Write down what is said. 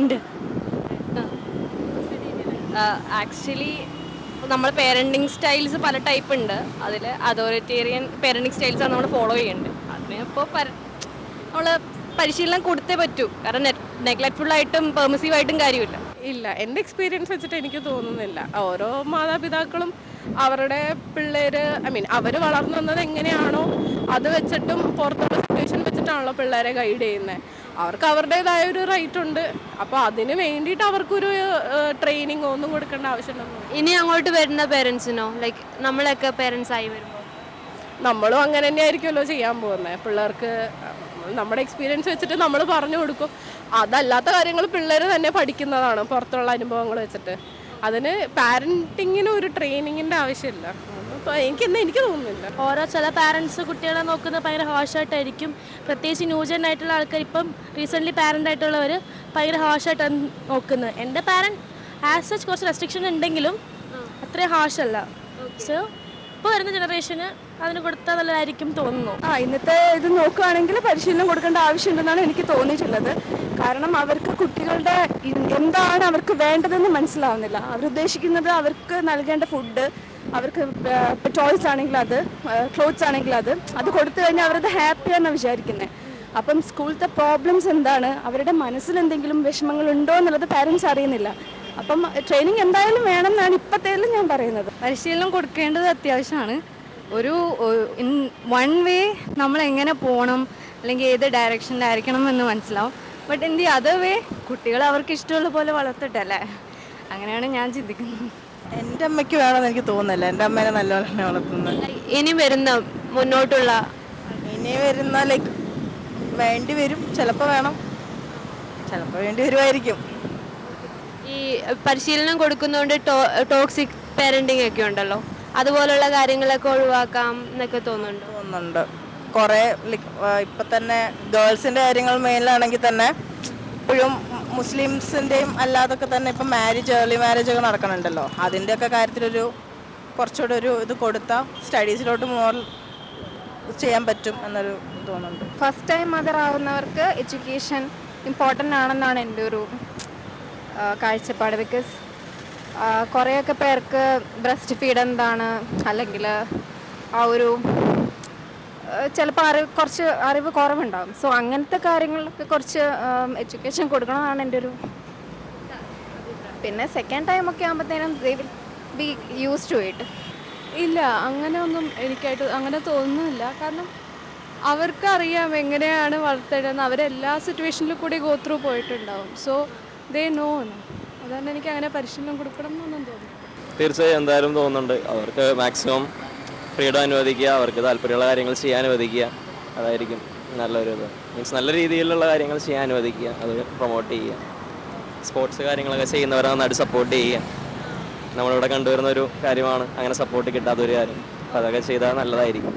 ഉണ്ട്. ആക്ച്വലി നമ്മൾ parenting styles പല ടൈപ്പ് ഉണ്ട്. അതിൽ അതോറിറ്റേറിയൻ പേരന്റിങ് സ്റ്റൈൽസാണ് ആണ് നമ്മൾ ഫോളോ ചെയ്യുന്നുണ്ട് അതിന് ഇപ്പോൾ നമ്മൾ പരിശീലനം കൊടുത്തേ പറ്റൂ. കാരണം നെഗ്ലക്ട്ഫുൾ ആയിട്ടും പെർമിസീവ് ആയിട്ടും കാര്യമില്ല. ഇല്ല എന്റെ എക്സ്പീരിയൻസ് വെച്ചിട്ട് എനിക്ക് തോന്നുന്നില്ല. ഓരോ മാതാപിതാക്കളും അവരുടെ പിള്ളേർ ഐ മീൻ അവർ വളർന്നു വന്നത് എങ്ങനെയാണോ അത് വെച്ചിട്ടും പുറത്തുള്ള സിറ്റുവേഷൻ വെച്ചിട്ടാണല്ലോ പിള്ളേരെ ഗൈഡ് ചെയ്യുന്നത് അവർക്ക് അവരുടേതായ ഒരു റൈറ്റ് ഉണ്ട്. അപ്പോൾ അതിന് വേണ്ടിയിട്ട് അവർക്കൊരു ട്രെയിനിങ് ഒന്നും കൊടുക്കേണ്ട ആവശ്യമുണ്ടോ ഇനി അങ്ങോട്ട് വരുന്ന പേരൻസിനോ ലൈക്ക് നമ്മളൊക്കെ പേരൻസ് ആയി വരുമ്പോൾ നമ്മളും അങ്ങനെ തന്നെ ആയിരിക്കുമല്ലോ ചെയ്യാൻ പോകുന്നത് പിള്ളേർക്ക് നമ്മുടെ എക്സ്പീരിയൻസ് വെച്ചിട്ട് നമ്മൾ പറഞ്ഞു കൊടുക്കും. അതല്ലാത്ത കാര്യങ്ങൾ പിള്ളേർ തന്നെ പഠിക്കുന്നതാണ് പുറത്തുള്ള അനുഭവങ്ങൾ വെച്ചിട്ട്. അതിന് പാരന്റിങ്ങിന് ഒരു ട്രെയിനിങ്ങിന്റെ ആവശ്യമില്ല. അപ്പോൾ എനിക്ക് തോന്നുന്നില്ല. ഓരോ ചില പാരൻസ് കുട്ടികളെ നോക്കുന്നത് ഭയങ്കര ഹാഷായിട്ടായിരിക്കും പ്രത്യേകിച്ച് ന്യൂജൻ ആയിട്ടുള്ള ആൾക്കാർ ഇപ്പം റീസെന്റ്ലി പാരന്റ് ആയിട്ടുള്ളവർ ഭയങ്കര ഹാഷായിട്ടാണ് നോക്കുന്നത്. എന്റെ പാരന്റ് ആസ് സച്ച് കുറച്ച് റെസ്ട്രിക്ഷൻ ഉണ്ടെങ്കിലും അത്രയും ഹാഷല്ല സോ ഇപ്പോൾ വരുന്ന ജനറേഷന് അതിന് കൊടുത്താൽ നല്ലതായിരിക്കും തോന്നുന്നു. ആ ഇന്നത്തെ ഇത് നോക്കുകയാണെങ്കിൽ പരിശീലനം കൊടുക്കേണ്ട ആവശ്യമുണ്ടെന്നാണ് എനിക്ക് തോന്നിയിട്ടുള്ളത്. കാരണം അവർക്ക് കുട്ടികളുടെ എന്താണ് അവർക്ക് വേണ്ടതെന്ന് മനസ്സിലാവുന്നില്ല. അവരുദ്ദേശിക്കുന്നത് അവർക്ക് നൽകേണ്ട ഫുഡ് അവർക്ക് ഇപ്പോൾ ടോയ്സ് ആണെങ്കിൽ അത് ക്ലോത്ത്സ് ആണെങ്കിൽ അത് അത് കൊടുത്തു കഴിഞ്ഞാൽ അവരത് ഹാപ്പിയാണെന്ന് വിചാരിക്കുന്നത് അപ്പം സ്കൂളത്തെ പ്രോബ്ലംസ് എന്താണ്? അവരുടെ മനസ്സിൽ എന്തെങ്കിലും വിഷമങ്ങൾ ഉണ്ടോ എന്നുള്ളത് പാരൻസ് അറിയുന്നില്ല. അപ്പം ട്രെയിനിങ് എന്തായാലും വേണം എന്നാണ് ഇപ്പോഴത്തേലും ഞാൻ പറയുന്നത്. പരിശീലനം കൊടുക്കേണ്ടത് അത്യാവശ്യമാണ്. ഒരു ഇൻ വൺ വേ നമ്മൾ എങ്ങനെ പോകണം അല്ലെങ്കിൽ ഏത് ഡയറക്ഷനിലായിരിക്കണം എന്ന് മനസ്സിലാവും. But in the other way കുട്ടികൾ അവർക്ക് ഇഷ്ടമുള്ള പോലെ വളർത്തട്ടെ അല്ലേ? അങ്ങനെയാണ് ഞാൻ ചിന്തിക്കുന്നത്. എന്റെ അമ്മയ്ക്ക് വേണമെന്ന് എനിക്ക് തോന്നുന്നില്ല. എന്റെ അമ്മേനെ നല്ലോണം തന്നെ വളർത്തുന്നത്. ഇനി വരുന്ന മുന്നോട്ടുള്ള ഇനി വരുന്ന ലൈക്ക് വേണ്ടി വരും. ചിലപ്പോൾ വേണം. ചിലപ്പോൾ വേണ്ടി വരുമായിരിക്കും. ഈ പരിശീലനം കൊടുക്കുന്നതുകൊണ്ട് ടോക്സിക് പാരന്റിങ് ഒക്കെ ഉണ്ടല്ലോ. അതുപോലുള്ള കാര്യങ്ങളൊക്കെ ഒഴിവാക്കാം എന്നൊക്കെ തോന്നുന്നുണ്ട്? തോന്നുന്നുണ്ട്. കുറേ ഇപ്പൊ തന്നെ ഗേൾസിന്റെ കാര്യങ്ങൾ മെയിനിലാണെങ്കിൽ തന്നെ ഇപ്പോഴും മുസ്ലിംസിന്റെയും അല്ലാതൊക്കെ തന്നെ ഇപ്പം മാരേജ് ഏർലി മാരേജ് ഒക്കെ നടക്കണുണ്ടല്ലോ. അതിന്റെയൊക്കെ കാര്യത്തിലൊരു കുറച്ചുകൂടെ ഒരു ഇത് കൊടുത്താൽ സ്റ്റഡീസിലോട്ട് മോർ ചെയ്യാൻ പറ്റും എന്നൊരു തോന്നുന്നുണ്ട്. ഫസ്റ്റ് ടൈം മദർ ആവുന്നവർക്ക് എഡ്യൂക്കേഷൻ ഇമ്പോർട്ടന്റ് ആണെന്നാണ് എന്റെ ഒരു കാഴ്ചപ്പാട്. ബിക്കോസ് കുറേയൊക്കെ പേർക്ക് ബ്രസ്റ്റ് ഫീഡ് എന്താണ് അല്ലെങ്കിൽ ആ ഒരു ചിലപ്പോൾ അറിവ് കുറച്ച് അറിവ് കുറവുണ്ടാകും സോ അങ്ങനത്തെ കാര്യങ്ങളിലൊക്കെ കുറച്ച് എഡ്യൂക്കേഷൻ കൊടുക്കണമെന്നാണ് എന്റെ ഒരു പിന്നെ സെക്കൻഡ് ടൈം ഒക്കെ ആകുമ്പോഴത്തേനും they will be use to it ഇല്ല അങ്ങനെ ഒന്നും എനിക്കായിട്ട് അങ്ങനെ തോന്നുന്നില്ല. കാരണം അവർക്ക് അറിയാം എങ്ങനെയാണ് വളർത്തേണ്ടതെന്ന്. അവരെല്ലാ സിറ്റുവേഷനിലും കൂടി ഗോത്രൂ പോയിട്ടുണ്ടാവും. സോ ദേ നോ അതുകൊണ്ട് എനിക്ക് അങ്ങനെ പരിശീലനം കൊടുക്കണം എന്നൊന്നും തോന്നുന്നു തീർച്ചയായും എന്തായാലും തോന്നുന്നുണ്ട്. അവർക്ക് മാക്സിമം ഫ്രീഡം അനുവദിക്കുക അവർക്ക് താല്പര്യമുള്ള കാര്യങ്ങൾ ചെയ്യാൻ അനുവദിക്കുക. അതായിരിക്കും നല്ലൊരു ഇത്. മീൻസ് നല്ല രീതിയിലുള്ള കാര്യങ്ങൾ ചെയ്യാൻ അനുവദിക്കുക. അത് പ്രൊമോട്ട് ചെയ്യുക. സ്പോർട്സ് കാര്യങ്ങളൊക്കെ ചെയ്യുന്നവരെ നന്നായിട്ട് സപ്പോർട്ട് ചെയ്യുക. നമ്മളിവിടെ കണ്ടുവരുന്ന ഒരു കാര്യമാണ്. അങ്ങനെ സപ്പോർട്ട് കിട്ടാത്തൊരു കാര്യം. അപ്പോൾ അതൊക്കെ ചെയ്താൽ നല്ലതായിരിക്കും.